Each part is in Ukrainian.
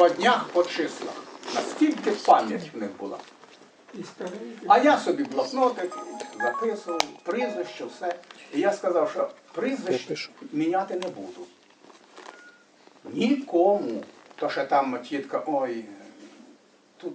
по днях, по числах. Наскільки пам'ять в них була. А я собі блокнотик записував, прізвище, все. І я сказав, що прізвище міняти не буду. Нікому. То що там тітка, ой, тут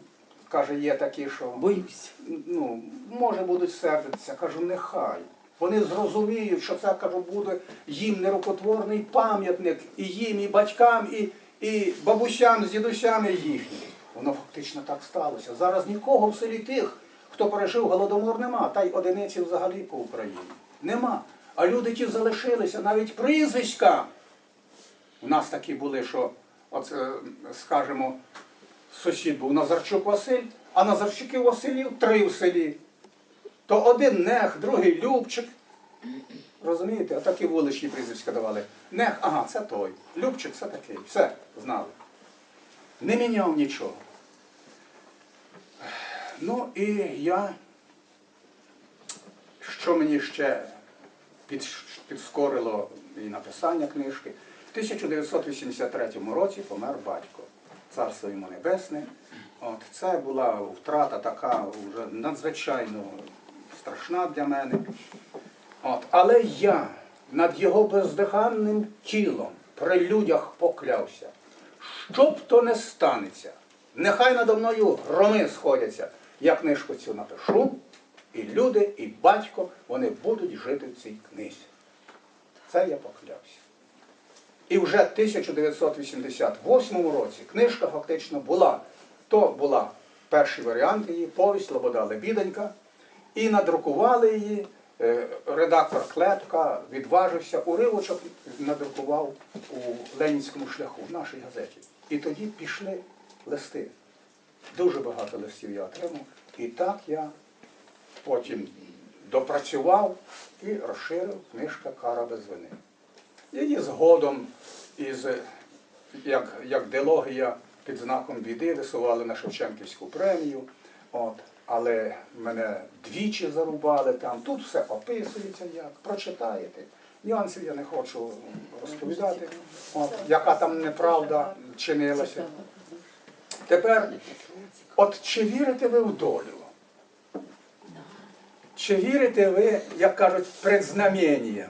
каже, є такі, що Боюсь. ну, може будуть сердитися. Кажу, нехай. Вони зрозуміють, що це кажу, буде їм нерукотворний пам'ятник і їм, і батькам, і, і бабусям з дідусями їхнім. Воно фактично так сталося. Зараз нікого в селі тих, хто пережив голодомор, нема, та й одиниці взагалі по Україні. Нема. А люди ті залишилися, навіть прізвиська. У нас такі були, що, от, е, скажімо, сусід був Назарчук Василь, а Назарчуків Василів три в селі. То один нех, другий Любчик. Розумієте, отакі вуличні прізвиська давали. Нех, ага, це той. Любчик це такий. Все, знали. Не міняв нічого. Ну і я, що мені ще під, підскорило і написання книжки, в 1983 році помер батько. Царство йому небесне. От, це була втрата така вже надзвичайно страшна для мене. От, але я над його бездиханним тілом при людях поклявся. Що б то не станеться, нехай надо мною громи сходяться. Я книжку цю напишу, і люди, і батько, вони будуть жити в цій книзі. Це я поклявся. І вже в 1988 році книжка фактично була. То була перший варіант її, повість Лобода Лебіденька. І надрукували її. Е, Редактор Клетка відважився, уривочок надрукував у Ленінському шляху, в нашій газеті. І тоді пішли листи. Дуже багато листів я отримав. І так я потім допрацював і розширив книжка Кара без вини. Її згодом із як, як дилогія під знаком біди висували на Шевченківську премію. От, але мене двічі зарубали там. Тут все описується як, прочитаєте. Нюансів я не хочу розповідати, от, яка там неправда чинилася. Тепер, от чи вірите ви в долю? Чи вірите ви, як кажуть, предзнамінням?